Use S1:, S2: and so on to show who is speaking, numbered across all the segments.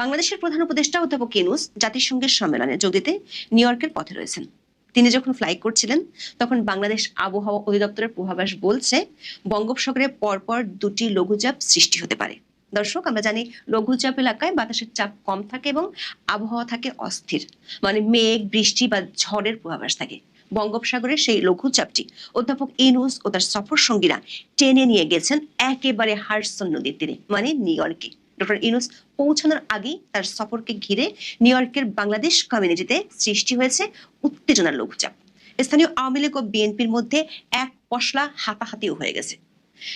S1: বাংলাদেশের প্রধান উপদেষ্টা অধ্যাপক ইনুস জাতিসংঘের সম্মেলনে যোগ দিতে নিউ ইয়র্কের পথে রয়েছেন। তিনি যখন ফ্লাই করছিলেন, তখন বাংলাদেশ আবহাওয়া অধিদপ্তরের পূর্বাভাস বলছে, বঙ্গোপসাগরে পরপর দুটি লঘুচাপ সৃষ্টি হতে পারে। দর্শক, আমরা জানি লঘুচাপ এলাকায় বাতাসের চাপ কম থাকে এবং আবহাওয়া থাকে অস্থির মানে মেঘ, বৃষ্টি বা ঝড়ের পূর্বাভাস থাকে। বঙ্গোপসাগরের সেই লঘুচাপটি অধ্যাপক ইনুস ও তার সফর সঙ্গীরা টেনে নিয়ে গেছেন একেবারে হার্সন নদীর তীরে মানে নিউ ইয়র্কে। ডক্টর ইনুস পৌঁছানোর আগেই তার সফরকে ঘিরে নিউ ইয়র্কের বাংলাদেশ কমিউনিটিতে সৃষ্টি হয়েছে উত্তেজনার লঘুচাপ। স্থানীয় আওয়ামী লীগ ও বিএনপির মধ্যে এক পশলা হাতাহাতিও হয়ে গেছে।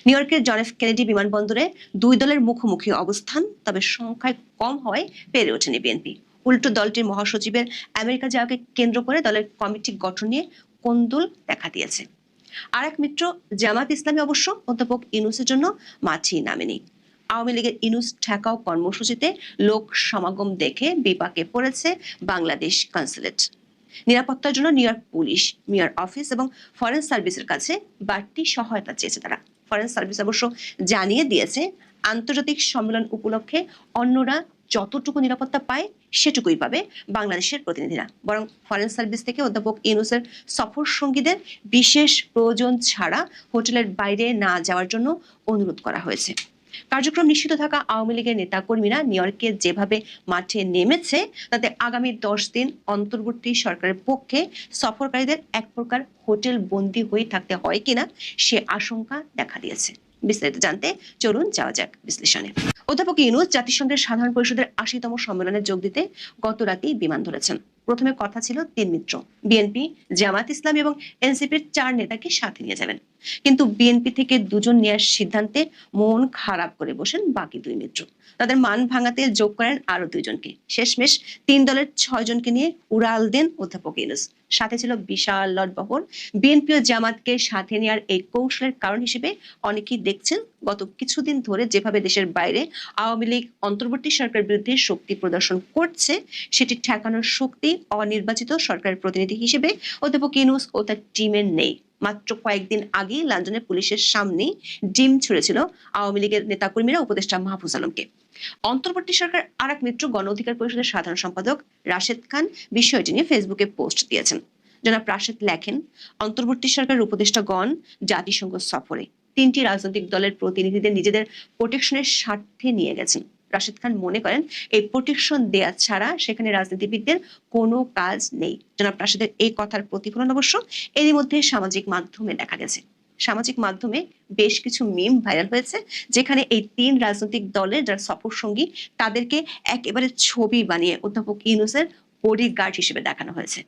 S1: নিউ ইয়র্কের জন এফ কেনেডি বিমানবন্দরে দুই দলের মুখোমুখি অবস্থান, তবে সংখ্যায় কম হওয়ায় পেরে ওঠেনি বিএনপি। উল্টো দলটির মহাসচিবের আমেরিকা যাওয়াকে কেন্দ্র করে দলের কমিটি গঠন নিয়ে কোন্দল দেখা দিয়েছে। আর এক মিত্র জামাত ইসলামী অবশ্য অধ্যাপক ইনুসের জন্য মাছি নামেনি। আওয়ামী লীগের ইনুস ঠেকাও কর্মসূচিতে লোক সমাগম দেখে বিপাকে পড়েছে বাংলাদেশ কনসুলেট নিরাপত্তার জন্য New York police mayor office এবং ফরেন সার্ভিসের কাছে বাড়তি সহায়তা চেয়েছে তারা। ফরেন সার্ভিস অবশ্য জানিয়ে দিয়েছে, আন্তর্জাতিক সম্মেলন উপলক্ষে অন্যরা যতটুকু নিরাপত্তা পায় সেটুকুই পাবে বাংলাদেশের প্রতিনিধিরা। বরং ফরেন সার্ভিস থেকে অধ্যাপক ইনুসের সফর সঙ্গীদের বিশেষ প্রয়োজন ছাড়া হোটেলের বাইরে না যাওয়ার জন্য অনুরোধ করা হয়েছে। কার্যক্রম নিষিদ্ধ থাকা আওয়ামী লীগের নেতাকর্মীরা নিউ ইয়র্কে যেভাবে মাঠে নেমেছে, তাতে আগামী দশ দিন অন্তর্বর্তী সরকারের পক্ষে সফরকারীদের এক প্রকার হোটেল বন্দী হয়ে থাকতে হয় কিনা সে আশঙ্কা দেখা দিয়েছে। বিস্তারিত জানতে চলুন যাওয়া যাক বিশ্লেষণে। অধ্যাপক ইউনুস জাতিসংঘের সাধারণ পরিষদের আশিতম সম্মেলনে যোগ দিতে গত রাতেই বিমান ধরেছেন। প্রথমে কথা ছিল তিন মিত্র, বিএনপি জামাত ইসলাম এবং এনসিপির চার নেতাকে সাথে নিয়ে যাবেন। কিন্তু বিএনপি থেকে দুজন নেওয়ার সিদ্ধান্তে মন খারাপ করে বসেন বাকি দুই মিত্র। তাদের মান ভাঙাতে যোগ করেন আরও দুইজনকে। শেষমেশ তিন দলের ছয় জনকে নিয়ে উড়াল দেন অধ্যাপক ইউনুস। সাথে ছিল বিশাল লটবহর বিএনপি ও জামাতকে সাথে নেওয়ার এই কৌশলের কারণ হিসেবে অনেকেই দেখছেন গত কিছুদিন ধরে যেভাবে দেশের বাইরে আওয়ামী লীগ অন্তর্বর্তী সরকারের বিরুদ্ধে শক্তি প্রদর্শন করছে, সেটি ঠেকানোর শক্তি অনির্বাচিত সরকারের প্রতিনিধি হিসেবে অধ্যাপক ইউনুস ও তার টিমের নেই। মাত্র কয়েকদিন আগেই লন্ডনের পুলিশের সামনে ডিম ছুড়েছিল আওয়ামী লীগের নেতাকর্মীরা উপদেষ্টা মাহফুজ আলমকে। অন্তর্বর্তী সরকার আর এক মিত্র গণ অধিকার পরিষদের সাধারণ সম্পাদক রাশেদ খান বিষয়টি নিয়ে ফেসবুকে পোস্ট দিয়েছেন। জনাব রাশেদ লেখেন, অন্তর্বর্তী সরকারের উপদেষ্টাগণ জাতিসংঘ সফরে তিনটি রাজনৈতিক দলের প্রতিনিধিদের নিজেদের প্রোটেকশনের স্বার্থে নিয়ে গেছেন। রাশেদ খান মনে করেন, এই প্রোটেকশন দেয়া ছাড়া সেখানে রাজনীতিবিদদের কোনো কাজ নেই। জনাব রাশেদের এই কথার প্রতিফলন অবশ্য এরই মধ্যে সামাজিক মাধ্যমে দেখা গেছে। সামাজিক মাধ্যমে বেশ কিছু মিম ভাইরাল হয়েছে, যেখানে এই তিন রাজনৈতিক দলের যারা সফর সঙ্গী, তাদেরকে একেবারে ছবি বানিয়ে অধ্যাপক ইউনুসের বডিগার্ড হিসেবে দেখানো হয়েছে।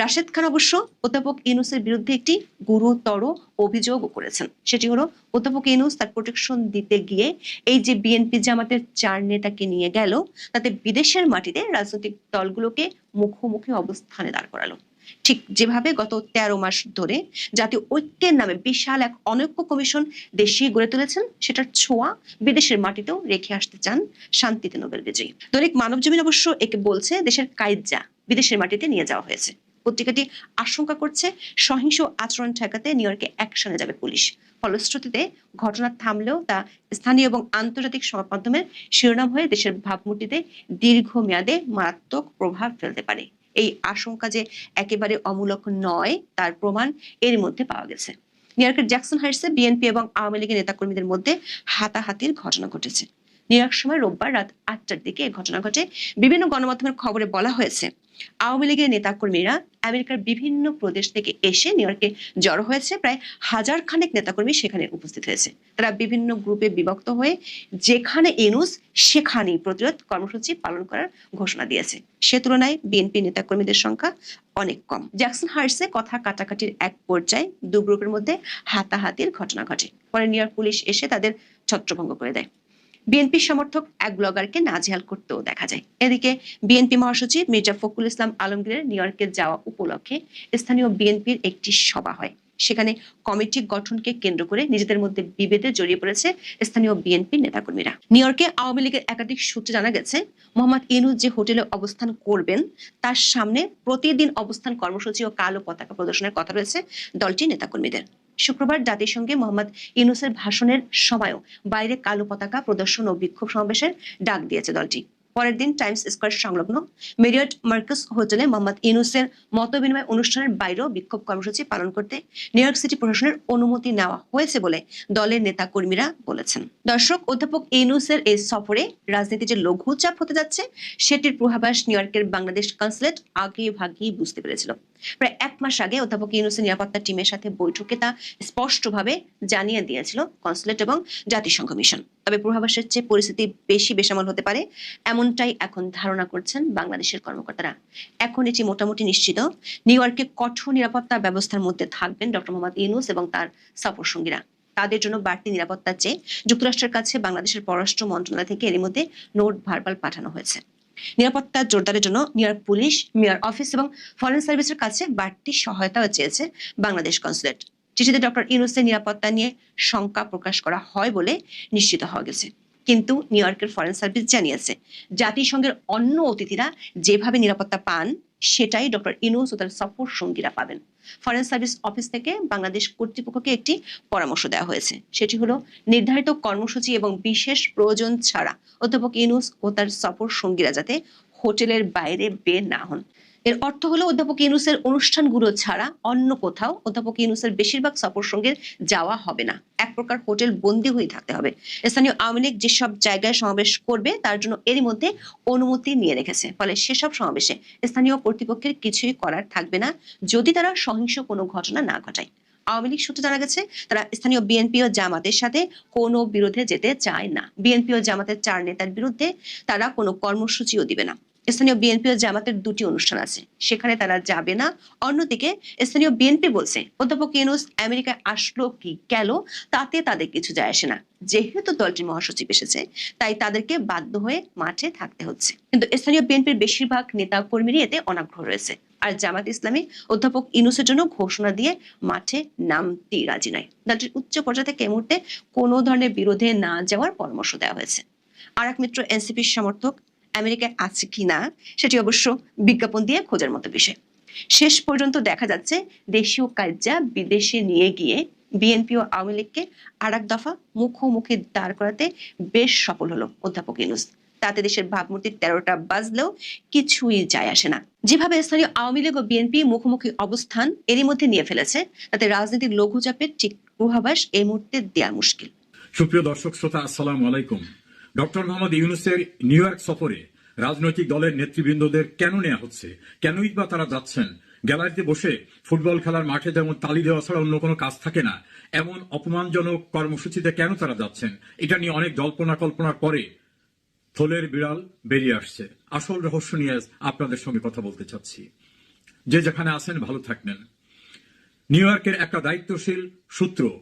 S1: রাশেদ খান অবশ্য অধ্যাপক ইউনুসের বিরুদ্ধে একটি গুরুতর অভিযোগও করেছেন। সেটি হলো, অধ্যাপক ইউনুস তার প্রোটেকশন দিতে গিয়ে এই যে বিএনপি জামাতের চার নেতাকে নিয়ে গেল, তাতে বিদেশের মাটিতে রাজনৈতিক দলগুলোকে মুখোমুখি অবস্থানে দাঁড় করালো। ঠিক যেভাবে গত তেরো মাস ধরে জাতীয় ঐক্যের নামে বিশাল এক অনৈক্য কমিশন দেশে গড়ে তুলেছেন, সেটার ছোঁয়া বিদেশের মাটিতেও রেখে আসতে চান শান্তিতে নোবেল বিজয়ী। দৈনিক মানব জমিন অবশ্য একে বলছে, দেশের কাইজা বিদেশের মাটিতে নিয়ে যাওয়া হয়েছে। পত্রিকাটি আশঙ্কা করছে সহিংস আচরণ ঠেকাতে নিউ ইয়র্কে অ্যাকশনে যাবে পুলিশ। ফলশ্রুতিতে ঘটনা থামলেও তা স্থানীয় এবং আন্তর্জাতিক সংবাদ মাধ্যমের শিরোনাম হয়ে দেশের ভাবমূর্তিতে দীর্ঘমেয়াদে মারাত্মক প্রভাব ফেলতে পারে। এই আশঙ্কা যে একেবারে অমূলক নয়, তার প্রমাণ এর মধ্যে পাওয়া গেছে। নিউ ইয়র্কের জ্যাকসন হাইটসে বিএনপি এবং আওয়ামী লীগের নেতাকর্মীদের মধ্যে হাতাহাতির ঘটনা ঘটেছে। নিউ ইয়র্ক সময় রোববার রাত আটটার দিকে এই ঘটনা ঘটে। বিভিন্ন গণমাধ্যমের খবরে বলা হয়েছে, আওয়ামী লীগের নেতাকর্মীরা আমেরিকার বিভিন্ন প্রদেশ থেকে এসে নিউ ইয়র্কে জড়ো হয়েছে। প্রায় হাজার খানেক নেতাকর্মী সেখানে উপস্থিত হয়েছে। তারা বিভিন্ন গ্রুপে বিভক্ত হয়ে যেখানে এনুস সেখানেই প্রতিরোধ কর্মসূচি পালন করার ঘোষণা দিয়েছে। সে তুলনায় বিএনপি নেতাকর্মীদের সংখ্যা অনেক কম। জ্যাকসন হার্সে কথা কাটাকাটির এক পর্যায়ে দু গ্রুপের মধ্যে হাতাহাতির ঘটনা ঘটে। পরে নিউ ইয়র্ক পুলিশ এসে তাদের ছত্রভঙ্গ করে দেয়। বিএনপি সমর্থক এক ব্লগারকে নাজেহাল করতেও দেখা যায়। এদিকে বিএনপি মহাসচিব মির্জা ফখরুল ইসলাম আলমগীরের নিউ ইয়র্কে যাওয়া উপলক্ষে স্থানীয় বিএনপির একটি সভা হয়। সেখানে কমিটি গঠনকে কেন্দ্র করে নিজেদের মধ্যে বিভেদে জড়িয়ে পড়েছে স্থানীয় বিএনপি নেতাকর্মীরা। নিউ ইয়র্কে আওয়ামী লীগের একাধিক সূত্রে জানা গেছে, মোহাম্মদ ইনুজ যে হোটেলে অবস্থান করবেন, তার সামনে প্রতিদিন অবস্থান কর্মসূচি ও কালো পতাকা প্রদর্শনের কথা রয়েছে দলটির নেতাকর্মীদের। শুক্রবার জাতিসংঘে মোহাম্মদ ইউনুসের ভাষণের সময়ও বাইরে কালো পতাকা প্রদর্শন ও বিক্ষোভ সমাবেশের ডাক দিয়েছে দলটি। পরের দিন টাইমস স্কোয়ার সংলগ্ন মেরিয়ট মার্কাস হোটেলে মোহাম্মদ ইউনুসের মত বিনিময় অনুষ্ঠানের বাইরেও বিক্ষোভ কর্মসূচি পালন করতে নিউ ইয়র্ক সিটি প্রশাসনের অনুমতি নেওয়া হয়েছে বলে দলের নেতা কর্মীরা বলেছেন। দর্শক, অধ্যাপক ইউনুসের এই সফরে রাজনীতি যে লঘু চাপ হতে যাচ্ছে, সেটির পূর্বাভাস নিউ ইয়র্কের বাংলাদেশ কনসুলেট আগে ভাগেই বুঝতে পেরেছিল। প্রায় এক মাস আগে অধ্যাপক ইউনুসের নিরাপত্তা টিমের সাথে বৈঠকে তা স্পষ্টভাবে জানিয়ে দিয়েছিল কনসুলেট এবং জাতিসংঘ মিশন। তবে পূর্বাভাসের চেয়ে পরিস্থিতি বেশি বেসামাল হতে পারে এমনটাই এখন ধারণা করছেন বাংলাদেশের কর্মকর্তারা। এখন এটি মোটামুটি নিশ্চিত। নিউ ইয়র্কে কঠোর নিরাপত্তা ব্যবস্থার মধ্যে থাকবেন ডক্টর মোহাম্মদ ইউনুস এবং তার সফর সঙ্গীরা। তাদের জন্য বাড়তি নিরাপত্তা চেয়ে যুক্তরাষ্ট্রের কাছে বাংলাদেশের পররাষ্ট্র মন্ত্রণালয় থেকে এর মধ্যে নোট ভারবাল পাঠানো হয়েছে। নিরাপত্তা জোরদারের জন্য New York police mayor office এবং ফরেন সার্ভিসের কাছে বাড়তি সহায়তাও চেয়েছে বাংলাদেশ কনসুলেট চিঠিতে ডক্টর ইউনুসের নিরাপত্তা নিয়ে শঙ্কা প্রকাশ করা হয় বলে নিশ্চিত হওয়া গেছে। কিন্তু নিউ ইয়র্কের ফরেন সার্ভিস জানিয়েছে, জাতিসংঘের অন্য অতিথিরা যেভাবে নিরাপত্তা পান, সেটাই ডক্টর ইনুস ও তার সফর সঙ্গীরা পাবেন। ফরেন সার্ভিস অফিস থেকে বাংলাদেশ কর্তৃপক্ষকে একটি পরামর্শ দেওয়া হয়েছে। সেটি হলো, নির্ধারিত কর্মসূচি এবং বিশেষ প্রয়োজন ছাড়া অধ্যাপক ইনুস ও তার সফর সঙ্গীরা যাতে হোটেলের বাইরে বের না হন। এর অর্থ হলো অধ্যাপক ইউনুসের অনুষ্ঠানগুলো ছাড়া অন্য কোথাও অধ্যাপক ইউনুসের বেশিরভাগ সফর সঙ্গীর যাওয়া হবে না। এক প্রকার হোটেল বন্দি হয়ে থাকতে হবে। স্থানীয় আওয়ামী লীগ যেসব জায়গায় সমাবেশ করবে, তার জন্য এরই মধ্যে অনুমতি নিয়ে রেখেছে। ফলে সেসব সমাবেশে স্থানীয় কর্তৃপক্ষের কিছুই করার থাকবে না, যদি তারা সহিংস কোনো ঘটনা না ঘটায়। আওয়ামী লীগ সূত্রে জানা গেছে, তারা স্থানীয় বিএনপি ও জামাতের সাথে কোনো বিরোধে যেতে চায় না। বিএনপি ও জামাতের চার নেতার বিরুদ্ধে তারা কোনো কর্মসূচিও দিবে না। স্থানীয় বিএনপি ও জামাতের দুটি অনুষ্ঠান আছে। সেখানে তারা যাবে না। অন্যদিকে স্থানীয় বিএনপি বলছে, অধ্যাপক ইউনুস আমেরিকায় আসলো কি গেল তাতে তাদের কিছু যায় আসে না। যেহেতু দলটির মহাসচিব এসেছে, তাই তাদেরকে বাধ্য হয়ে মাঠে থাকতে হচ্ছে। কিন্তু স্থানীয় বিএনপির বেশিরভাগ নেতা কর্মীরই এতে অনাগ্রহ রয়েছে। আর জামাত ইসলামী অধ্যাপক ইনুসের জন্য ঘোষণা দিয়ে মাঠে নামতেই রাজি নয়। দলটির উচ্চ পর্যায়ে থেকে এই মুহূর্তে কোনো ধরনের বিরোধে না যাওয়ার পরামর্শ দেওয়া হয়েছে। আর এক মিত্র এনসিপির সমর্থক আমেরিকায় আছে কি না সেটি অবশ্য বিজ্ঞাপন দিয়ে খোঁজার মতো বিষয়। শেষ পর্যন্ত দেখা যাচ্ছে দেশীয় কার্যা বিদেশে নিয়ে গিয়ে বিএনপি ও আওয়ামী লীগকে আর এক দফা মুখোমুখি দাঁড় করাতে বেশ সফল হলো অধ্যাপক ইউনুস। তাতে দেশের ভাবমূর্তির তেরোটা বাজলেও কিছুই যায় আসে না। যেভাবে স্থানীয় আওয়ামী লীগ ও বিএনপি মুখোমুখি অবস্থান এরই মধ্যে নিয়ে ফেলেছে, তাতে রাজনীতির লঘুচাপের ঠিক পূর্বাভাস এই মুহূর্তে দেওয়া মুশকিল।
S2: সুপ্রিয় দর্শক, শ্রোতা, আসসালামু আলাইকুম। ডক্টর মোহাম্মদ ইউনুসের নিউ ইয়র্ক সফরে রাজনৈতিক দলের নেতৃবৃন্দদের কেন নেওয়া হচ্ছে? কেনই বা তারা যাচ্ছেন? গ্যালারিতে বসে ফুটবল খেলার মাঠে যেমন তালি দেওয়া ছাড়া অন্য কোনো কাজ থাকে না। এমন অপমানজনক কর্মসূচিতে কেন তারা যাচ্ছেন? এটা নিয়ে অনেক জল্পনা কল্পনার পরে থলের বিড়াল বেরিয়ে আসছে। আসল রহস্য নিয়ে আপনাদের সঙ্গে কথা বলতে চাচ্ছি। যে যেখানে আছেন, ভালো থাকবেন। নিউ ইয়র্কের একটা দায়িত্বশীল সূত্র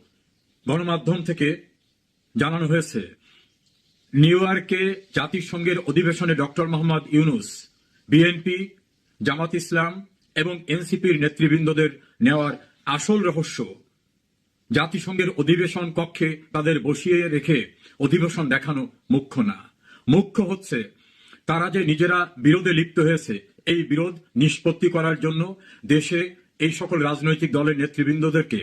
S2: গণমাধ্যম থেকে জানানো হয়েছে নিউ ইয়র্কে জাতিসংঘের অধিবেশনে ডক্টর মোহাম্মদ ইউনুস, বিএনপি, জামাত ইসলাম এবং এনসিপির নেতৃবৃন্দদের নেওয়ার আসল রহস্য, জাতিসংঘের অধিবেশন কক্ষে তাদের বসিয়ে রেখে অধিবেশন দেখানো মুখ্য না। মুখ্য হচ্ছে, তারা যে নিজেরা বিরোধে লিপ্ত হয়েছে, এই বিরোধ নিষ্পত্তি করার জন্য দেশে এই সকল রাজনৈতিক দলের নেতৃবৃন্দদেরকে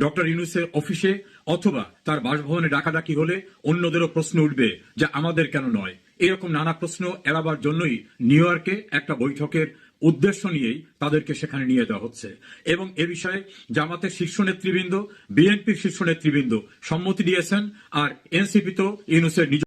S2: ডক্টর ইউনুসের অফিসে অথবা তার বাসভবনে ডাকাডাকি হলে অন্যদেরও প্রশ্ন উঠবে যে আমাদের কেন নয়। এরকম নানা প্রশ্ন এড়াবার জন্যই নিউ ইয়র্কে একটা বৈঠকের উদ্দেশ্য নিয়েই তাদেরকে সেখানে নিয়ে যাওয়া হচ্ছে। এবং এ বিষয়ে জামাতের শীর্ষ নেতৃবৃন্দ, বিএনপির শীর্ষ নেতৃবৃন্দ সম্মতি দিয়েছেন আর এনসিপি তো ইউনুসের নিজ